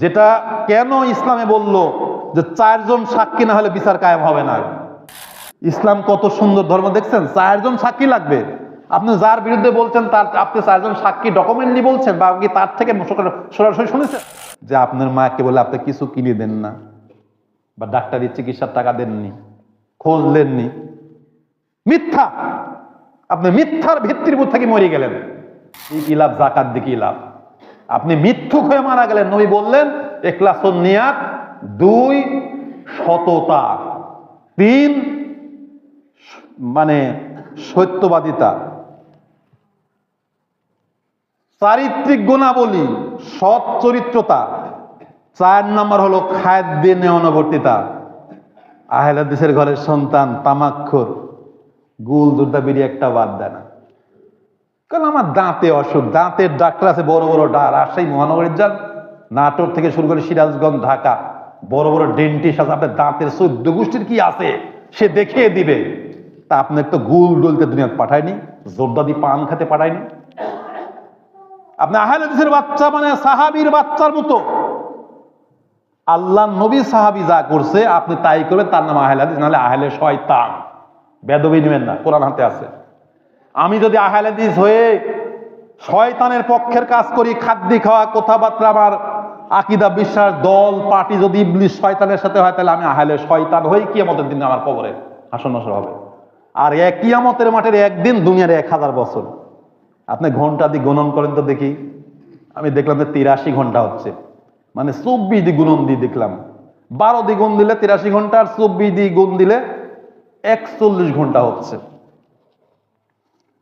যেটা কেন ইসলামে বলল যে চারজন সাক্ষী না হলে বিচার কায়েম হবে না? ইসলাম কত সুন্দর ধর্ম দেখছেন? চারজন সাক্ষী লাগবে। আপনি যার বিরুদ্ধে বলছেন, তার আপনি চারজন সাক্ষী ডকুমেন্টলি বলছেন বা কি তার থেকে সরাসরি শুনেছেন? যে আপনার মাকে বলে আপনি কিছু কিনে দেন না বা ডাক্তারি চিকিৎসার টাকা দেননি, খোঁজ দেননি মিথ্যা! আপনি মিথ্যার ভিত্তির উপর থেকে মরে গেলেন। কি লাভ? জাকাত দিয়ে কি লাভ? আপনি মিথ্যুক হয়ে মারা গেলেন। নবী বললেন একলাসন দুই সততা, তিন মানে সত্যবাদিতা, চারিত্রিক গুণাবলী, সৎ চরিত্রতা, চার নম্বর হলো খাদ্যে নেওয়ানবর্তিতা দেশের ঘরের সন্তান, তামাক্ষর, গুল দুর্দা বিড়ি একটা বাদ দেয় না। কারণ আমার দাঁতে অসুখ, দাঁতের ডাক্তার আছে বড় বড় ডা রাজশাহী মহানগরীর যান, নাটোর থেকে শুরু করে সিরাজগঞ্জ, ঢাকা, বড় বড় ডেন্টিস্ট আছে, আপনার দাঁতের চোদ্দ গোষ্ঠীর কি আছে সে দেখিয়ে দিবে। তা আপনার তো গুল ডলতে দুনিয়া পাঠায়নি জোরদাদি পান খেতে পাঠায়নি। আপনি আহলে বাচ্চা মানে সাহাবীর বাচ্চার মতো। আল্লাহ নবী সাহাবী যা করছে, আপনি তাই করবেন, তার নাম আহলে নাহলে আহলে শয়তান। বেদবি নেবেন না, কোরআন হাতে আছে। আমি যদি আহলে হাদিস হয়ে শয়তানের পক্ষের কাজ করি, খাদ্যি খাওয়া, কথাবার্তা, আমার আকিদা, বিশ্বাস, দল, পার্টি যদি ইবলিশ শয়তানের সাথে হয়, তাহলে আমি আহলে শয়তান হই, কিয়ামতের দিন আমার কবরে নসর হবে। আর এক কিয়ামতের মাঠের একদিন দুনিয়ার এক হাজার বছর। আপনি ঘণ্টা দিয়ে গণন করেন তো দেখি। আমি দেখলাম যে তিরাশি ঘণ্টা হচ্ছে। মানে চব্বিশ দি গুণন দিয়ে দেখলাম। বারো দি গুণ দিলে তিরাশি ঘণ্টা, আর চব্বিশ দি গুণ দিলে একচল্লিশ ঘণ্টা হচ্ছে।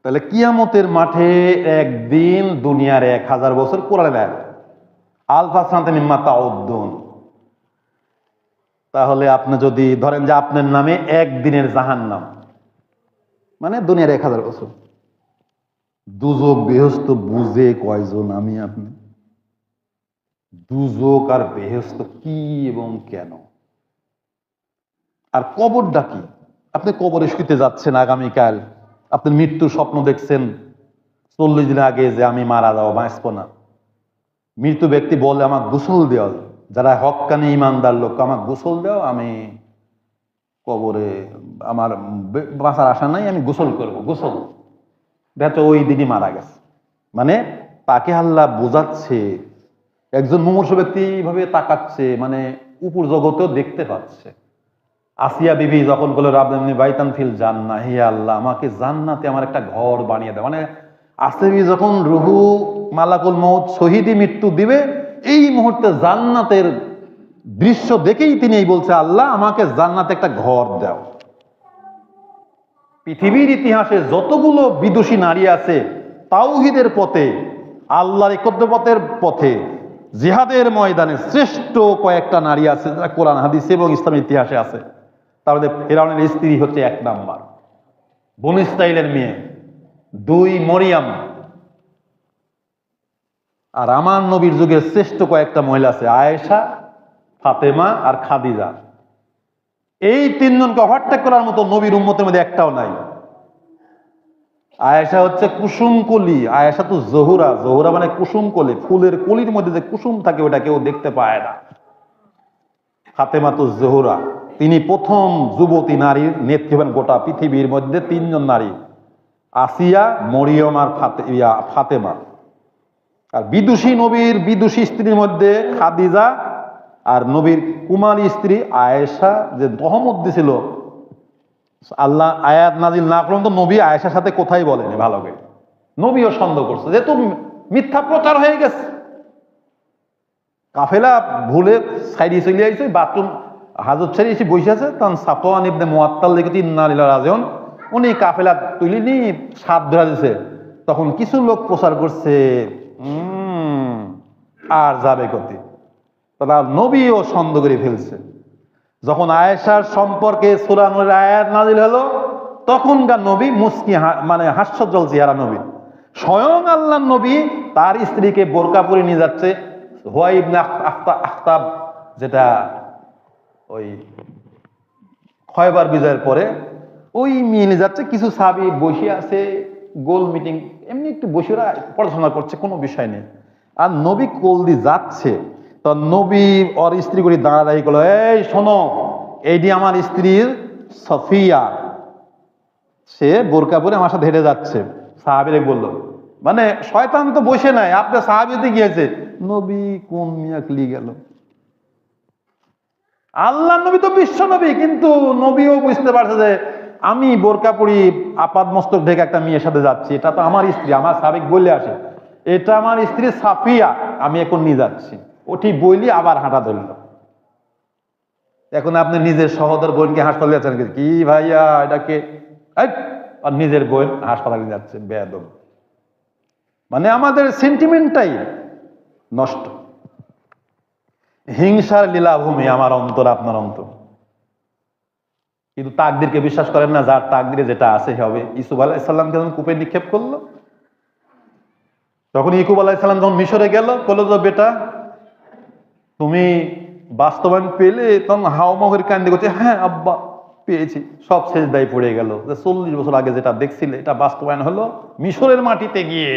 তাহলে কিয়ামতের মাঠে একদিন দুনিয়ার এক হাজার বছর কোরআনে দেয় আলফা তাহলে আপনি যদি ধরেন যে আপনার নামে একদিনের জাহান নাম মানে দুনিয়ার এক হাজার বছর। দুজক বেহস্ত বুঝে কয়জন আমি আপনি? দুজক আর বেহস্ত কি এবং কেন? আর কবরটা কি? আপনি কবরে শুইতে যাচ্ছেন আগামীকাল। আপনি মৃত্যুর স্বপ্ন দেখছেন, চল্লিশ দিন আগে যে আমি মারা যাব, বাঁচব না। মৃত্যু ব্যক্তি বলে আমার গোসল দেওয়া যারা হকানি ইমানদার লোক আমার গোসল দেও আমি কবরে আমার বাঁচার আশা নাই, আমি গোসল করব, গোসল। দেখো ওই দিনই মারা গেছে। মানে তাকে আল্লাহ বোঝাচ্ছে, একজন মুমূর্ষ ব্যক্তি এইভাবে তাকাচ্ছে মানে উপর জগতেও দেখতে পাচ্ছে। আসিয়া বিবি যখন বলে রাবনি বাইতান ফিল জান্না হে আল্লাহ, আমাকে জান্নাতে আমার একটা ঘর বানিয়ে দেয় মানে বিবি যখন রুহু, মালাকুল মৌত শহীদি মৃত্যু দিবে, এই মুহূর্তে জান্নাতের দৃশ্য দেখেই তিনি এই বলছে, আল্লাহ, আমাকে জান্নাতে একটা ঘর দাও। পৃথিবীর ইতিহাসে যতগুলো বিদুষী নারী আছে, তাওহিদের পথে, আল্লাহর একত্র পথের পথে, জিহাদের ময়দানে শ্রেষ্ঠ কয়েকটা নারী আছে, যারা কোরআন, হাদিস এবং ইসলামের ইতিহাসে আছে। মধ্যে ফেরাউনের স্ত্রী হচ্ছে এক নাম্বার। বন ইসরাইলের মেয়ে, দুই মরিয়াম। আর আমার নবীর যুগের শ্রেষ্ঠ কয়েকটা মহিলা আছে, আয়েশা, ফাতেমা আর খাদিজা। এই তিনজনকে ওভারটেক করার মতো নবীর উম্মতের মধ্যে একটাও নাই। আয়েশা হচ্ছে কুসুম কলি। আয়েশা তো জহুরা। জহুরা মানে কুসুম কলি। ফুলের কলির মধ্যে যে কুসুম থাকে, ওটা কেউ দেখতে পায় না। ফাতেমা তো জহুরা। তিনি প্রথম যুবতী নারীর নেত্রী হবেন গোটা পৃথিবীর মধ্যে তিনজন নারী আসিয়া মরিয়ম আর ফাতে ইয়া, ফাতেমা। আর বিদুষী নবীর বিদুষী স্ত্রীর মধ্যে খাদিজা আর নবীর কুমারী স্ত্রী আয়েশা যে দহমত দিছিল আল্লাহ আয়াত নাজিল না করলেন তো নবী আয়েশার সাথে কোথায় বলেনি ভালো করে। নবীও সন্দেহ করছে যেহেতু মিথ্যা প্রচার হয়ে গেছে। কাফেলা ভুলে সাইডে চলে আইছে বাথরুম হাজত ছেড়ে এসে বসে আছে, তখন সাফওয়ান ইবনে মুআত্তাল দেখে ইন্না লিল্লাহি রাজিউন। উনি কাফেলা তুলি নি সাত ধরা দিছে। তখন কিছু লোক প্রচার করছে আর যাবে কতি তারা নবীও সন্দেহ করে ফেলছে। যখন আয়েশার সম্পর্কে সুরানুর আয়াত নাজিল হলো, তখনকার নবী মুসকি মানে হাস্যজ্জ্বল চেহারা নবী। স্বয়ং আল্লাহ নবী তার স্ত্রীকে বোরকা পরে নিয়ে যাচ্ছে, হোয়াইব না আখতাব যেটা ওই ক্ষয়বার বিজয়ের পরে ওই মেয়ে যাচ্ছে, কিছু সাবি বসে আছে, গোল মিটিং, এমনি একটু বসে ওরা পড়াশোনা করছে, কোনো বিষয় নেই। আর নবী কলদি যাচ্ছে, তো নবী ওর স্ত্রী করে দাঁড়াদাঁড়ি করল, এই শোনো এইটি আমার স্ত্রীর সফিয়া। সে বোরকা পরে আমার সাথে হেঁটে যাচ্ছে। সাহাবিরে বলল মানে শয়তান তো বসে নাই আপনার সাহাবিতে গিয়েছে। নবী কোন মিয়াকলি গেল। আল্লাহ নবী তো বিশ্ব নবী, কিন্তু নবীও বুঝতে পারছে যে আমি বোরকা পরি আপাদ মস্তক ঢেকে একটা মেয়ের সাথে যাচ্ছি। এটা তো আমার স্ত্রী, আমার সাবেক বলে আসে। এটা আমার স্ত্রী সাফিয়া, আমি এখন নিয়ে যাচ্ছি। ওটি বইলি, আবার হাঁটা ধরল। এখন আপনি নিজের সহোদর বোনকে হাসপাতালে যাচ্ছেন কি? ভাইয়া এটাকে আর নিজের বোন হাসপাতালে যাচ্ছে, বেয়াদব। মানে আমাদের সেন্টিমেন্টটাই নষ্ট। হিংসার লীলাভূমি আমার অন্তর, আপনার অন্তর। কিন্তু তাকদিরকে বিশ্বাস করেন না, যার তাকদিরে যেটা আছে হবে ইসুফ আলাহিসাল্লামকে যখন কূপে নিক্ষেপ করল? তখন ইকুব আলাহিসাল্লাম যখন মিশরে গেল, বলল তো বেটা, তুমি বাস্তবায়ন পেলে তখন হাওমহের কান্দি করছে হ্যাঁ আব্বা, পেয়েছি। সব শেষ দায় পড়ে গেল। যে চল্লিশ বছর আগে যেটা দেখছিলে, এটা বাস্তবায়ন হলো মিশরের মাটিতে গিয়ে।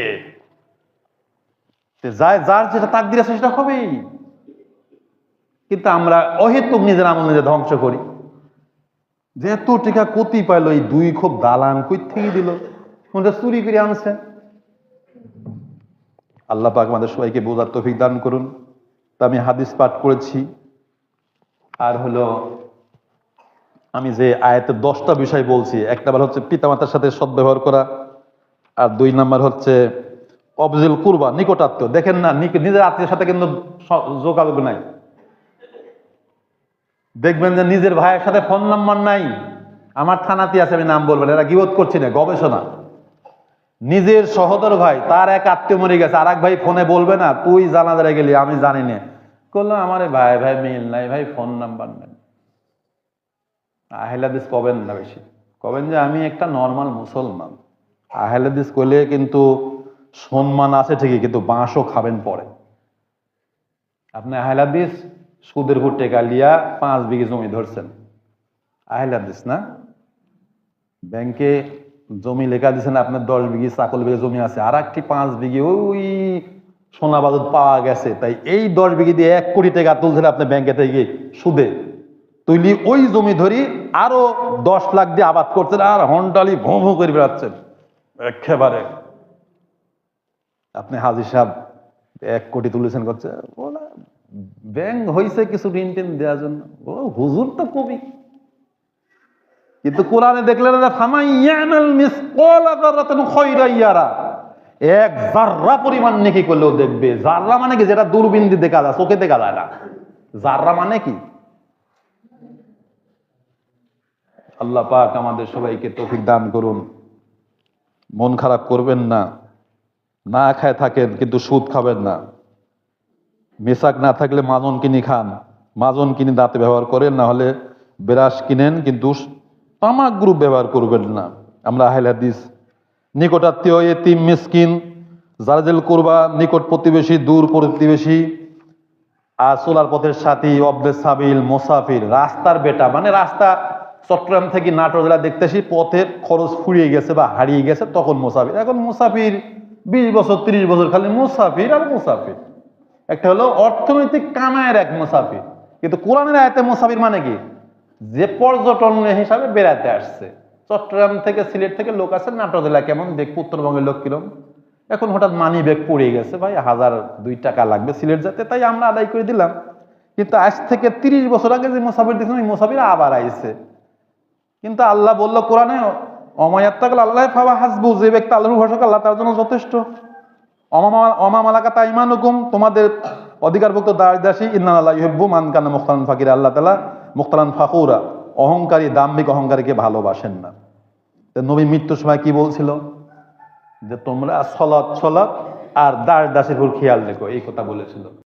যার যেটা তাকদির আছে সেটা হবেই। কিন্তু আমরা অহেতুক নিজের আমল নিজে ধ্বংস করি। যে এত টিকা কতি পাইল, এই দুই খুব দালান কই থেকে দিল? কোনটা চুরি করে আনছে। আল্লাহ পাক আমাদের সবাইকে বোঝার তৌফিক দান করুন। তা আমি হাদিস পাঠ করেছি। আর হলো, আমি যে আয়াতের দশটা বিষয় বলছি এক নাম্বার হচ্ছে পিতামাতার সাথে সদ্ব্যবহার করা, আর দুই নাম্বার হচ্ছে অবজিল কুরবা, নিকটাত্মীয়। দেখেন না নিজের আত্মীয়ের সাথে কিন্তু যোগাযোগ নাই। দেখবেন যে নিজের ভাইয়ের সাথে ফোন নাম্বার নাই। আমার থানাতে আছে, আমি নাম বলব না, এরা গিবত করছি না, গবেষণা। নিজের সহদর ভাই, তার এক আত্মীয় মরে গেছে আর ভাই ফোনে বলবে না, তুই জানাজারে গেলি, আমি জানি না। করল আমার ভাই ভাই, মিল নাই, ভাই, ফোন নাম্বার নাই। আহলাদিস কবেন না বেশি। কবেন যে আমি একটা নর্মাল মুসলমান। আহলাদিস করলে কিন্তু সম্মান আছে ঠিকই, কিন্তু বাঁশও খাবেন পরে। আপনি আহলাদিস সুদের উপর টেকা লিয়া পাঁচ বিঘে জমি ধরছেন। আহলাদিস না? ব্যাংকে জমি লেখা দিচ্ছেন আপনার দশ বিঘে চাকল বিঘে জমি আছে। আর একটি পাঁচ বিঘে, ওই সোনা পাওয়া গেছে। তাই এই দশ বিঘে দিয়ে এক কোটি টাকা তুলছেন আপনি ব্যাংকে থেকে সুদে। তুইলি ওই জমি ধরি আরও দশ লাখ দিয়ে আবাদ করছেন আর হন্টালি ভোঁ ভোঁ করে বেড়াচ্ছেন। একেবারে। আপনি হাজির সাহেব, এক কোটি তুলেছেন করছে ব্যাংক হয়েছে কিছু ঋণ টিন দেওয়ার জন্য। ও, হুজুর তো কবি। কিন্তু কোরআনে দেখলেন এক জাররা পরিমাণ নেকি করলেও দেখবে। জাররা মানে কি? যেটা দেখা যায়, চোখে দেখা যায় না। জাররা মানে কি? আল্লাহ পাক আমাদের সবাইকে তৌফিক দান করুন। মন খারাপ করবেন না। না খায় থাকেন, কিন্তু সুদ খাবেন না। মেসাক না থাকলে মাজন কিনি খান। মাজন কিনে দাঁতে ব্যবহার করেন, না হলে বেরাস কিনেন, কিন্তু তামাক গ্রুপ ব্যবহার করবেন না। আমরা আহেল হাদিস নিকটাত্মীয়, এতিম, মিসকিন জারাজেল করবা, নিকট প্রতিবেশী, দূর প্রতিবেশী আর সোলার পথের সাথী, অব্দে সাবিল, মোসাফির, রাস্তার বেটা মানে রাস্তা চট্টগ্রাম থেকে নাটোর জেলা দেখতেছি পথের খরচ ফুরিয়ে গেছে বা হারিয়ে গেছে, তখন মুসাফির। এখন মুসাফির বিশ বছর, তিরিশ বছর খালি মুসাফির আর মুসাফির। একটা হলো অর্থনৈতিক কামায়ের এক মুসাফির। কিন্তু কোরআনের আয়তে মুসাফির মানে কি? যে পর্যটন হিসাবে বেড়াতে আসছে। চট্টগ্রাম থেকে সিলেট থেকে লোক আছে নাটোর জেলা কেমন? দেখব উত্তরবঙ্গের লোক কিরম? এখন হঠাৎ মানি ব্যাগ পড়ে গেছে, ভাই, হাজার দুই টাকা লাগবে সিলেট যেতে, তাই আমরা আদায় করে দিলাম। কিন্তু আজ থেকে তিরিশ বছর আগে যে মুসাফির দিয়েছিলাম ওই মুসাফির আবার আইছে। কিন্তু আল্লাহ বলল, কোরআনে অমায়াত্তাকাল আল্লাহ ফাবা হাসবু যে ব্যক্তি আল্লাহর ভরসা আল্লাহ তার জন্য যথেষ্ট। অমামা- অমামালাকা তাইমান হুকুম তোমাদের অধিকারভুক্ত দাসী ইন্নান আল্লাহ ইহব্বু মান কানা মুখতালান ফাকির, আল্লাহ তালা মুখতালান ফাকুরা অহংকারী, দাম্ভিক অহংকারীকে ভালোবাসেন না। নবী মৃত্যুর সময় কি বলছিল? যে তোমরা সলাৎ সলাৎ আর দাস দাসের খেয়াল রেখো, এই কথা বলেছিল।